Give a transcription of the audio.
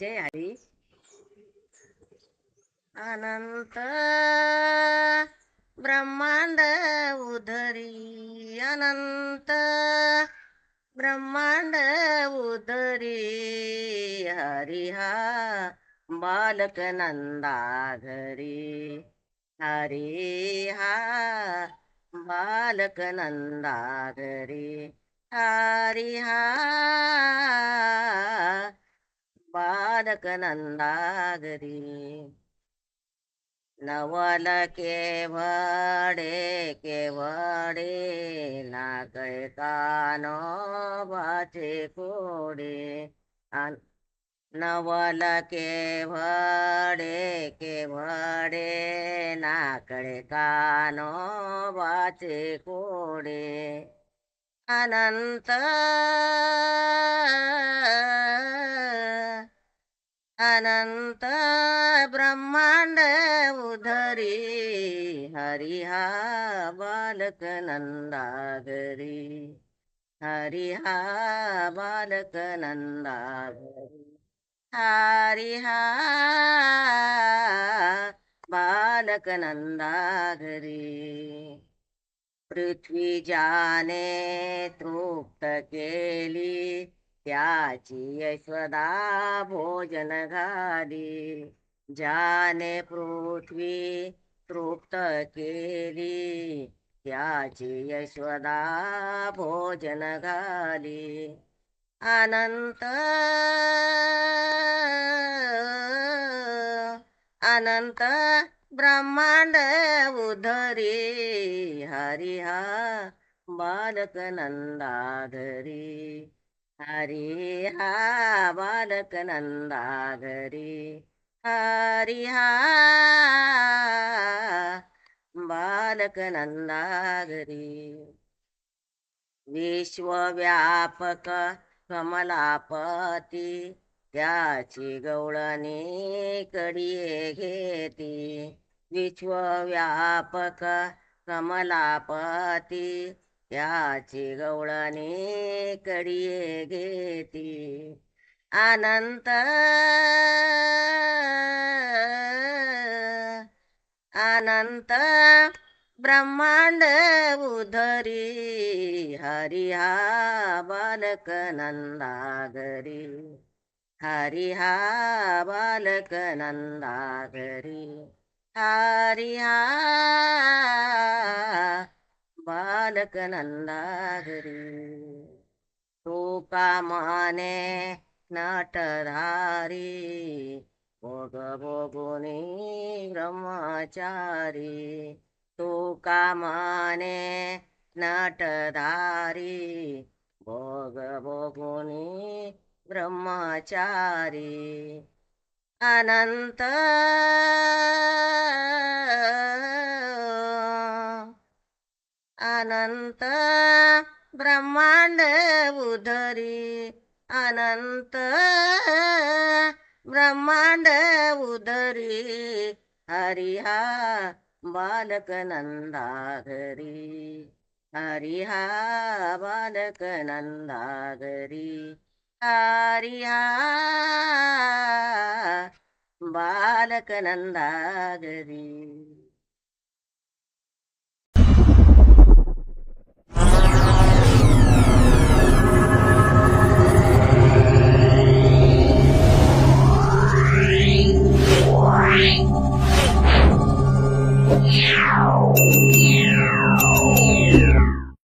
जय हरी अनंत ब्रह्मांड उधरी अनंत ब्रह्मांड उधरी हरिहा बालकनंदा घरी हरिहा बालकनंदा घरी हरिहा बालक नंदा घरी नवल केवडे केवडे नाकळे कानो बाचे कोडे. आन- नवल केवडे केवडे नाकळे कानो बाचे कोडे. अनंत अनन्त ब्रह्माण्ड उधरि हरिहा बालकनन्दागरि। हरिहा बालकनन्दागरि हरिहा बालकनन्दागरि। जाने तृप्त केली त्याची यशोदा भोजन घाली ज्याने पृथ्वी तृप्त केली त्याची यशोदा भोजन घाली अनंत अनंत ब्रह्मांड उधरी हरिहा बालक नंदाधरी हरिहा बालक नंदाधरी हरिहा बालक नंदाधरी विश्वव्यापक कमलापती त्याची गवळणी कडिये घेती. विश्वव्यापक कमलापती त्याची गवळणी कडिये घेती. अनंत अनंत ब्रह्मांड उधरी. हरिहा बालक नंदागरी हरिहा बालक नंदागरी हरिहा बालकनन्दगरि तु कामाने नाटधारी भोग बोगुनी ब्रह्माचारी। तु माने नाटारी भोग अनन्त अनंत अनंत ब्रह्मांड उधरी। अनंत ब्रह्मांड उधरी। हरिहा बालक नंदाघरी हरिहा बालक नंदाघरी हरिहा बालक नंदाघरी Meow.